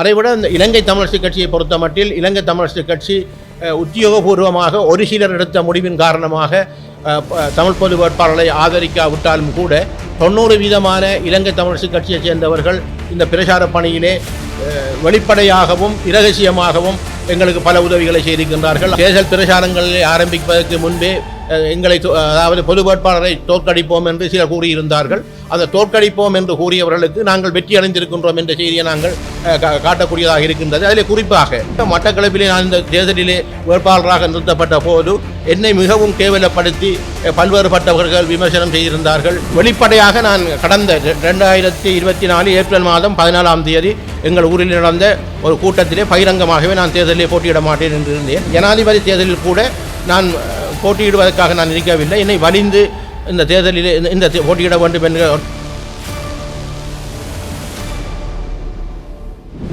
அதைவிட இந்த இலங்கை தமிழரசு கட்சியை பொறுத்த மட்டில் இலங்கை தமிழரசு கட்சி உத்தியோகபூர்வமாக ஒரு சிலர் எடுத்த முடிவின் காரணமாக தமிழ் பொது வேட்பாளரை ஆதரிக்காவிட்டாலும் கூட தொண்ணூறு வீதமான இலங்கை தமிழரசு கட்சியைச் சேர்ந்தவர்கள் இந்த பிரச்சார பணியிலே வெளிப்படையாகவும் இரகசியமாகவும் எங்களுக்கு பல உதவிகளை செய்திருக்கின்றார்கள். தேர்தல் பிரச்சாரங்களை ஆரம்பிப்பதற்கு முன்பே எங்களை அதாவது பொது வேட்பாளரை தோற்கடிப்போம் என்று சிலர் கூறியிருந்தார்கள். அந்த தோற்கடிப்போம் என்று கூறியவர்களுக்கு நாங்கள் வெற்றி அடைந்திருக்கின்றோம் என்ற செய்தியை நாங்கள் கா- காட்டக்கூடியதாக இருக்கின்றது. அதில் குறிப்பாக மட்டக்களப்பிலே நான் இந்த தேர்தலிலே வேட்பாளராக நிறுத்தப்பட்ட போது என்னை மிகவும் கேவலப்படுத்தி பல்வேறுபட்டவர்கள் விமர்சனம் செய்திருந்தார்கள். வெளிப்படையாக நான் கடந்த ரெண்டாயிரத்தி இருபத்தி நாலு ஏப்ரல் மாதம் பதினாலாம் தேதி எங்கள் ஊரில் நடந்த ஒரு கூட்டத்திலே பகிரங்கமாகவே நான் தேர்தலில் போட்டியிட மாட்டேன் என்று இருந்தேன். ஜனாதிபதி தேர்தலில் கூட நான் போட்டியிடுவதற்காக நான் இருக்கவில்லை. என்னை வலிந்து இந்த தேர்தலில் இந்த- இந்த போட்டியிட வேண்டும் என்ற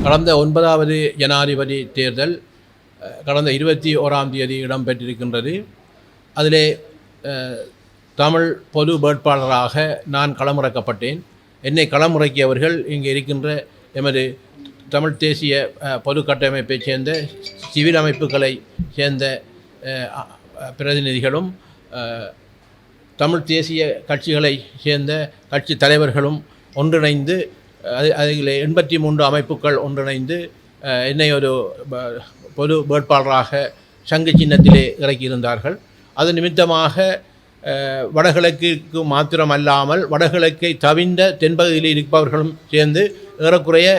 கடந்த ஒன்பதாவது ஜனாதிபதி தேர்தல் கடந்த இருபத்தி ஓராம் தேதி இடம்பெற்றிருக்கின்றது. அதிலே தமிழ் பொது வேட்பாளராக நான் களமிறக்கப்பட்டேன். என்னை களமிறக்கியவர்கள் இங்கே இருக்கின்ற எமது தமிழ் தேசிய பொது கட்டமைப்பைச் சேர்ந்த சிவில் அமைப்புகளை சேர்ந்த பிரதிநிதிகளும் தமிழ் தேசிய கட்சிகளை சேர்ந்த கட்சி தலைவர்களும் ஒன்றிணைந்து அது அதில் எண்பத்தி மூன்று அமைப்புகள் ஒன்றிணைந்து என்னை ஒரு ப- பொது வேட்பாளராக சங்கு சின்னத்திலே இறக்கியிருந்தார்கள். அது நிமித்தமாக அஹ், வடகிழக்கிற்கு மாத்திரமல்லாமல் வடகிழக்கை தவிர்ந்த தென்பகுதியில் இருப்பவர்களும் சேர்ந்து ஏறக்குறைய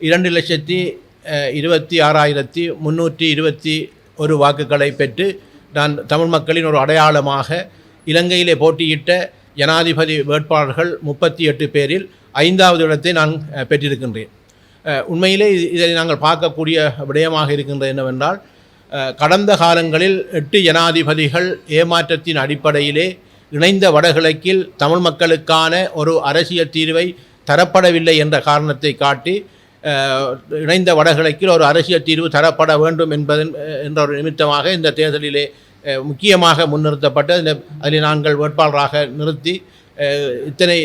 இரண்டு லட்சத்தி இருபத்தி ஆறாயிரத்தி முந்நூற்றி இருபத்தி ஒரு வாக்குகளை பெற்று நான் தமிழ் மக்களின் ஒரு அடையாளமாக இலங்கையிலே போட்டியிட்ட ஜனாதிபதி வேட்பாளர்கள் முப்பத்தி எட்டு பேரில் ஐந்தாவது இடத்தை நான் பெற்றிருக்கின்றேன். உண்மையிலே இதை நாங்கள் பார்க்கக்கூடிய விடயமாக இருக்கின்றது என்னவென்றால் கடந்த காலங்களில் எட்டு ஜனாதிபதிகள் ஏமாற்றத்தின் அடிப்படையிலே இணைந்த வடகிழக்கில் தமிழ் மக்களுக்கான ஒரு அரசியல் தீர்வை தரப்படவில்லை என்ற காரணத்தை காட்டி இணைந்த வடகிழக்கில் ஒரு அரசியல் தீர்வு தரப்பட வேண்டும் என்பதன் என்ற ஒரு நிமித்தமாக இந்த தேர்தலிலே முக்கியமாக முன்னிறுத்தப்பட்ட அதில் நாங்கள் வேட்பாளராக நிறுத்தி இத்தனை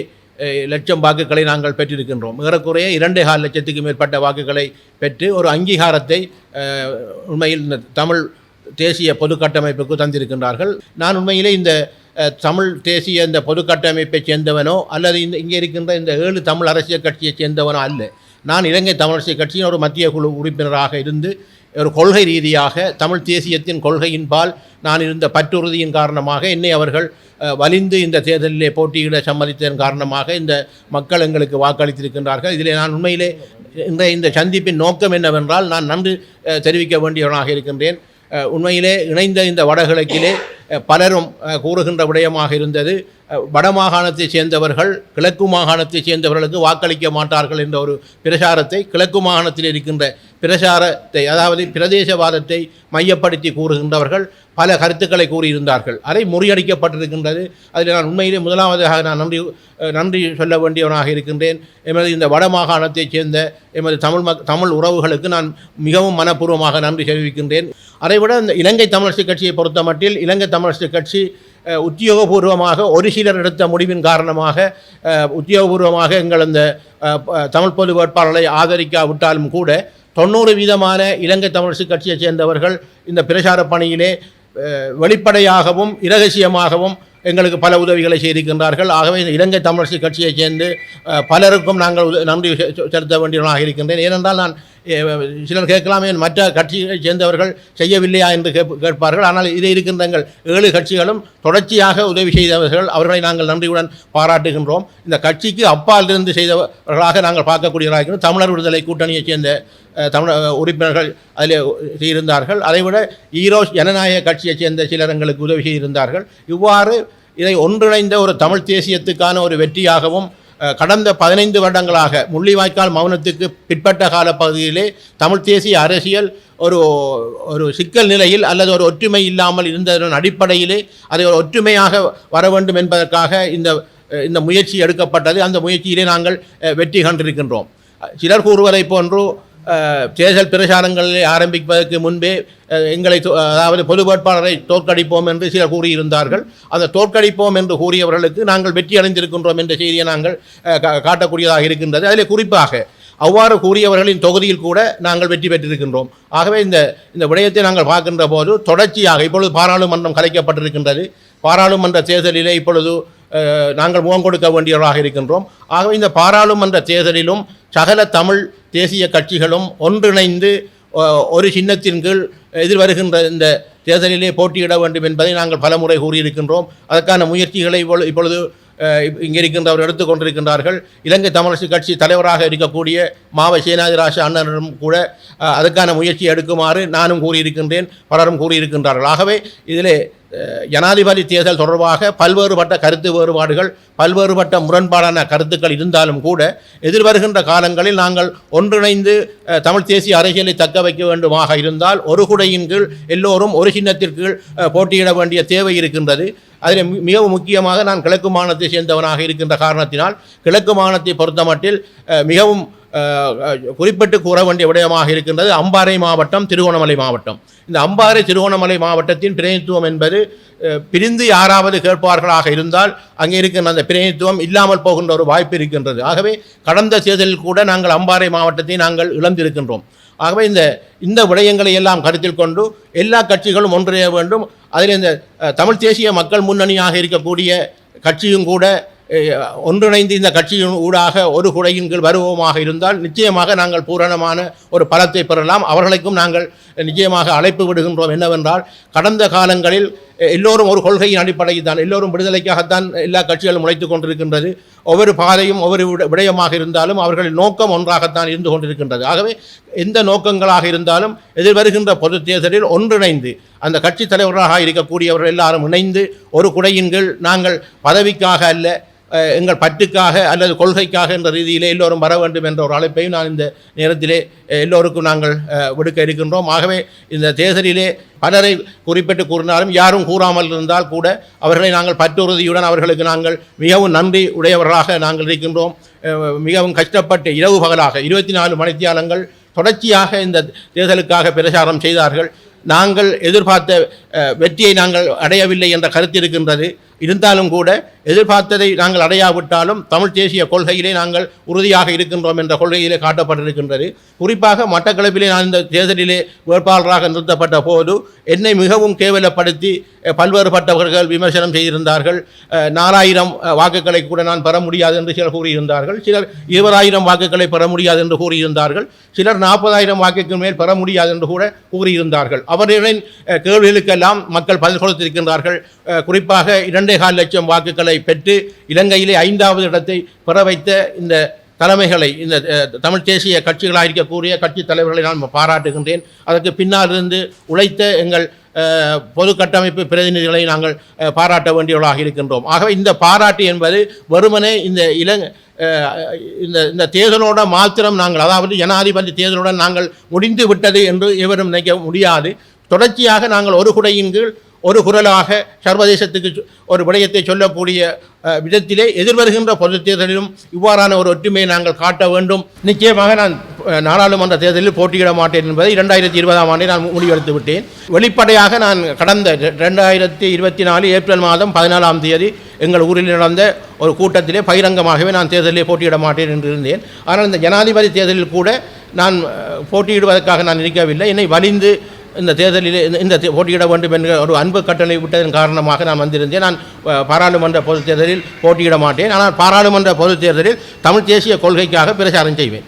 லட்சம் வாக்குகளை நாங்கள் பெற்றிருக்கின்றோம். ஏறக்குறைய இரண்டே கால் லட்சத்துக்கு மேற்பட்ட வாக்குகளை பெற்று ஒரு அங்கீகாரத்தை உண்மையில் இந்த தமிழ் தேசிய பொது கட்டமைப்புக்கு தந்திருக்கின்றார்கள். நான் உண்மையிலே இந்த தமிழ் தேசிய இந்த பொது சேர்ந்தவனோ அல்லது இந்த இங்கே இருக்கின்ற இந்த ஏழு தமிழ் அரசியல் கட்சியை சேர்ந்தவனோ அல்ல. நான் இலங்கை தமிழரசியல் கட்சியின் ஒரு மத்திய குழு உறுப்பினராக இருந்து ஒரு கொள்கை ரீதியாக தமிழ் தேசியத்தின் கொள்கையின்பால் நான் இருந்த பற்றுறுதியின் காரணமாக என்னை அவர்கள் வலிந்து இந்த தேர்தலிலே போட்டியிட சம்மதித்ததன் காரணமாக இந்த மக்கள் எங்களுக்கு வாக்களித்திருக்கின்றார்கள். இதிலே நான் உண்மையிலே இந்த இந்த சந்திப்பின் நோக்கம் என்னவென்றால் நான் நன்றி தெரிவிக்க வேண்டியவனாக இருக்கின்றேன். உண்மையிலே இணைந்த இந்த வடகிழக்கிலே பலரும் கூறுகின்ற விடயமாக இருந்தது. வடமாகாணத்தைச் சேர்ந்தவர்கள் கிழக்கு மாகாணத்தைச் சேர்ந்தவர்களுக்கு வாக்களிக்க மாட்டார்கள் என்ற ஒரு பிரசாரத்தை கிழக்கு மாகாணத்தில் இருக்கின்ற பிரசாரத்தை அதாவது பிரதேசவாதத்தை மையப்படுத்தி கூறுகின்றவர்கள் பல கருத்துக்களை கூறியிருந்தார்கள். அதை முறியடிக்கப்பட்டிருக்கின்றது. அதில் நான் உண்மையிலே முதலாவதாக நான் நன்றி நன்றி சொல்ல வேண்டியவனாக இருக்கின்றேன். எமது இந்த வடமாகாணத்தைச் சேர்ந்த எமது தமிழ் மக் தமிழ் உறவுகளுக்கு நான் மிகவும் மனப்பூர்வமாக நன்றி தெரிவிக்கின்றேன். அதைவிட இந்த இலங்கை தமிழரசு கட்சியை பொறுத்த மட்டில் இலங்கை தமிழரசு கட்சி உத்தியோகபூர்வமாக ஒரு சிலர் எடுத்த முடிவின் காரணமாக உத்தியோகபூர்வமாக எங்கள் அந்த தமிழ் பொது வேட்பாளரை ஆதரிக்காவிட்டாலும் கூட தொண்ணூறு வீதமான இலங்கை தமிழரசு கட்சியைச் சேர்ந்தவர்கள் இந்த பிரச்சார பணியிலே வெளிப்படையாகவும் இரகசியமாகவும் எங்களுக்கு பல உதவிகளை செய்திருக்கின்றார்கள். ஆகவே இந்த இலங்கை தமிழரசு கட்சியைச் சேர்ந்து பலருக்கும் நாங்கள் உத- நன்றி செ- செலுத்த வேண்டியவனாக இருக்கின்றேன். ஏனென்றால் நான் சிலர் கேட்கலாமே மற்ற கட்சியைச் சேர்ந்தவர்கள் செய்யவில்லையா என்று கேட்ப- கேட்பார்கள். ஆனால் இதில் இருக்கின்ற எங்கள் ஏழு கட்சிகளும் தொடர்ச்சியாக உதவி செய்தவர்கள். அவர்களை நாங்கள் நன்றியுடன் பாராட்டுகின்றோம். இந்த கட்சிக்கு அப்பால் இருந்து செய்தவர்களாக நாங்கள் பார்க்கக்கூடியவர்களாக இருக்கிறோம் தமிழர் விடுதலை கூட்டணியைச் சேர்ந்த தமிழ உறுப்பினர்கள் அதில் செய்திருந்தார்கள். அதைவிட ஈரோஸ் ஜனநாயக கட்சியைச் சேர்ந்த சிலர் எங்களுக்கு உதவி செய்திருந்தார்கள். இவ்வாறு இதை ஒன்றிணைந்த ஒரு தமிழ் தேசியத்துக்கான ஒரு வெற்றியாகவும் கடந்த பதினைந்து வருடங்களாக முள்ளிவாய்க்கால் மௌனத்துக்கு பிற்பட்ட கால பகுதியிலே தமிழ் தேசிய அரசியல் ஒரு ஒரு சிக்கல் நிலையில் அல்லது ஒரு ஒற்றுமை இல்லாமல் இருந்ததன் அடிப்படையிலே அதை ஒரு ஒற்றுமையாக வர வேண்டும் என்பதற்காக இந்த இந்த முயற்சி எடுக்கப்பட்டது. அந்த முயற்சியிலே நாங்கள் வெற்றி கண்டிருக்கின்றோம். சிலர் கூறுவதைப் போன்று தேர்தல் பிரச்சாரங்களை ஆரம்பிப்பதற்கு முன்பே எங்களை அதாவது பொது வேட்பாளரை தோற்கடிப்போம் என்று சிலர் கூறியிருந்தார்கள். அந்த தோற்கடிப்போம் என்று கூறியவர்களுக்கு நாங்கள் வெற்றி அடைந்திருக்கின்றோம் என்ற செய்தியை நாங்கள் கா- காட்டக்கூடியதாக இருக்கின்றது. அதில் குறிப்பாக அவ்வாறு கூறியவர்களின் தொகுதியில் கூட நாங்கள் வெற்றி பெற்றிருக்கின்றோம். ஆகவே இந்த இந்த விடயத்தை நாங்கள் பார்க்கின்ற போது தொடர்ச்சியாக இப்பொழுது பாராளுமன்றம் கலைக்கப்பட்டிருக்கின்றது. பாராளுமன்ற தேர்தலிலே இப்பொழுது நாங்கள் முகம் கொடுக்க வேண்டியவர்களாக இருக்கின்றோம். ஆகவே இந்த பாராளுமன்ற தேர்தலிலும் சகல தமிழ் தேசிய கட்சிகளும் ஒன்றிணைந்து ஒரு சின்னத்தின் கீழ் எதிர்வருகின்ற இந்த தேர்தலிலே போட்டியிட வேண்டும் என்பதை நாங்கள் பலமுறை கூறியிருக்கின்றோம். அதற்கான முயற்சிகளை இப்பொழு- இப்பொழுது இங்கே இருக்கின்றவர் எடுத்துக்கொண்டிருக்கின்றார்கள் இலங்கை தமிழரசு கட்சி தலைவராக இருக்கக்கூடிய மாவ சேனாதிராச அண்ணனும் கூட அதற்கான முயற்சி எடுக்குமாறு நானும் கூறியிருக்கின்றேன் பலரும் கூறியிருக்கின்றார்கள். ஆகவே இதிலே ஜனாதிபதி தேர்தல் தொடர்பாக பல்வேறுபட்ட கருத்து வேறுபாடுகள் பல்வேறுபட்ட முரண்பாடான கருத்துக்கள் இருந்தாலும் கூட எதிர்வருகின்ற காலங்களில் நாங்கள் ஒன்றிணைந்து தமிழ் தேசிய அரசியலை தக்க வைக்க வேண்டுமாக இருந்தால் ஒரு குடையின் கீழ் எல்லோரும் ஒரு சின்னத்திற்கு போட்டியிட வேண்டிய தேவை இருக்கின்றது. அதில் மிகவும் முக்கியமாக நான் கிழக்கு மாநிலத்தை சேர்ந்தவனாக இருக்கின்ற காரணத்தினால் கிழக்கு மாநிலத்தை பொறுத்தமட்டில் மிகவும் குறிப்பிட்டு கூற வேண்டிய விடயமாக இருக்கின்றது அம்பாறை மாவட்டம் திருகோணமலை மாவட்டம். இந்த அம்பாறை திருகோணமலை மாவட்டத்தின் பிரதிநிதித்துவம் என்பது பிரிந்து யாராவது கேட்பார்களாக இருந்தால் அங்கே இருக்கின்ற அந்த பிரதிநிதித்துவம் இல்லாமல் போகின்ற ஒரு வாய்ப்பு இருக்கின்றது. ஆகவே கடந்த தேர்தலில் கூட நாங்கள் அம்பாறை மாவட்டத்தை நாங்கள் இழந்திருக்கின்றோம். ஆகவே இந்த இந்த விடயங்களை எல்லாம் கருத்தில் கொண்டு எல்லா கட்சிகளும் ஒன்றிய வேண்டும். அதில் இந்த தமிழ்த் தமிழ் தேசிய மக்கள் முன்னணியாக இருக்கக்கூடிய கட்சியும் கூட ஒன்றிணைந்து இந்த கட்சியின் ஊடாக ஒரு குடையின் கீழ் வருவோமாக இருந்தால் நிச்சயமாக நாங்கள் பூரணமான ஒரு பலத்தை பெறலாம். அவர்களுக்கும் நாங்கள் நிச்சயமாக அழைப்பு விடுகின்றோம். என்னவென்றால் கடந்த காலங்களில் எல்லோரும் ஒரு கொள்கையின் அடிப்படையில் தான் எல்லோரும் விடுதலைக்காகத்தான் எல்லா கட்சிகளும் உழைத்துக் கொண்டிருக்கின்றது. ஒவ்வொரு பாதையும் ஒவ்வொரு விட- விடயமாக இருந்தாலும் அவர்களின் நோக்கம் ஒன்றாகத்தான் இருந்து கொண்டிருக்கின்றது. ஆகவே எந்த நோக்கங்களாக இருந்தாலும் எதிர்வருகின்ற பொது தேர்தலில் ஒன்றிணைந்து அந்த கட்சி தலைவர்களாக இருக்கக்கூடியவர்கள் எல்லாரும் இணைந்து ஒரு குடையின் கீழ் நாங்கள் பதவிக்காக அல்ல எங்கள் பற்றுக்காக அல்லது கொள்கைக்காக என்ற ரீதியிலே எல்லோரும் வர வேண்டும் என்ற ஒரு அழைப்பையும் நான் இந்த நேரத்திலே எல்லோருக்கும் நாங்கள் விடுக்க இருக்கின்றோம். ஆகவே இந்த தேர்தலிலே பலரை குறிப்பிட்டு கூறினாலும் யாரும் கூறாமல் இருந்தால் கூட அவர்களை நாங்கள் பற்றுறுதியுடன் அவர்களுக்கு நாங்கள் மிகவும் நன்றி உடையவர்களாக நாங்கள் இருக்கின்றோம். மிகவும் கஷ்டப்பட்டு இரவு பகலாக இருபத்தி நாலு மணித்தியாலங்கள் தொடர்ச்சியாக இந்த தேர்தலுக்காக பிரச்சாரம் செய்தார்கள். நாங்கள் எதிர்பார்த்த வெற்றியை நாங்கள் அடையவில்லை என்ற கருத்து இருக்கின்றது. இருந்தாலும் கூட எதிர்பார்த்ததை நாங்கள் அடையாவிட்டாலும் தமிழ் தேசிய கொள்கையிலே நாங்கள் உறுதியாக இருக்கின்றோம் என்ற கொள்கையிலே காட்டப்பட்டிருக்கின்றது. குறிப்பாக மட்டக்களப்பிலே நான் இந்த தேர்தலிலே வேட்பாளராக நிறுத்தப்பட்ட போது என்னை மிகவும் கேவலப்படுத்தி பல்வேறுபட்டவர்கள் விமர்சனம் செய்திருந்தார்கள். நாலாயிரம் வாக்குகளை கூட நான் பெற முடியாது என்று சிலர் கூறியிருந்தார்கள். சிலர் இருபதாயிரம் வாக்குகளை பெற முடியாது என்று கூறியிருந்தார்கள். சிலர் நாற்பதாயிரம் வாக்குக்கு மேல் பெற முடியாது என்று கூட கூறியிருந்தார்கள். அவர்களின் கேள்விகளுக்கெல்லாம் மக்கள் பதில் கொடுத்திருக்கின்றார்கள். குறிப்பாக இரண்டு கால் லட்சம் வாக்குகளை பெற்று இலங்கையிலே ஐந்தாவது இடத்தை பெற வைத்த இந்த தலைமைகளை இந்த தமிழ் தேசிய கட்சிகளாக இருக்கக்கூடிய கட்சி தலைவர்களை நான் பாராட்டுகின்றேன். அதற்கு பின்னால் இருந்து உழைத்த எங்கள் பொது கட்டமைப்பு பிரதிநிதிகளை நாங்கள் பாராட்ட வேண்டியவர்களாக இருக்கின்றோம். ஆகவே இந்த பாராட்டு என்பது வெறுமனே இந்த இளங் இந்த இந்த தேர்தலோட மாத்திரம் நாங்கள் அதாவது ஜனாதிபதி தேர்தலுடன் நாங்கள் முடிந்து விட்டது என்று எவரும் நினைக்க முடியாது. தொடர்ச்சியாக நாங்கள் ஒரு குடையின் கீழ் ஒரு குரலாக சர்வதேசத்துக்கு சொ- ஒரு விடயத்தை சொல்லக்கூடிய விதத்திலே எதிர்வருகின்ற பொது தேர்தலிலும் இவ்வாறான ஒரு ஒற்றுமையை நாங்கள் காட்ட வேண்டும். நிச்சயமாக நான் நாடாளுமன்ற தேர்தலில் போட்டியிட மாட்டேன் என்பதை இரண்டாயிரத்தி இருபதாம் ஆண்டை நான் முடிவெடுத்து விட்டேன். வெளிப்படையாக நான் கடந்த ரெண்டாயிரத்தி இருபத்தி நாலு ஏப்ரல் மாதம் பதினாலாம் தேதி எங்கள் ஊரில் நடந்த ஒரு கூட்டத்திலே பகிரங்கமாகவே நான் தேர்தலில் போட்டியிட மாட்டேன் என்று இருந்தேன். ஆனால் இந்த ஜனாதிபதி தேர்தலில் கூட நான் போட்டியிடுவதற்காக நான் இருக்கவில்லை. என்னை வலிந்து இந்த தேர்தலில் இந்த- இந்த தே- போட்டியிட வேண்டும் என்ற ஒரு அன்பு கட்டளை விட்டதன் காரணமாக நான் வந்திருந்தேன். நான் பாராளுமன்ற பொதுத் தேர்தலில் போட்டியிட மாட்டேன். ஆனால் பாராளுமன்ற பொதுத் தேர்தலில் தமிழ் தேசிய கொள்கைக்காக பிரச்சாரம் செய்வேன்.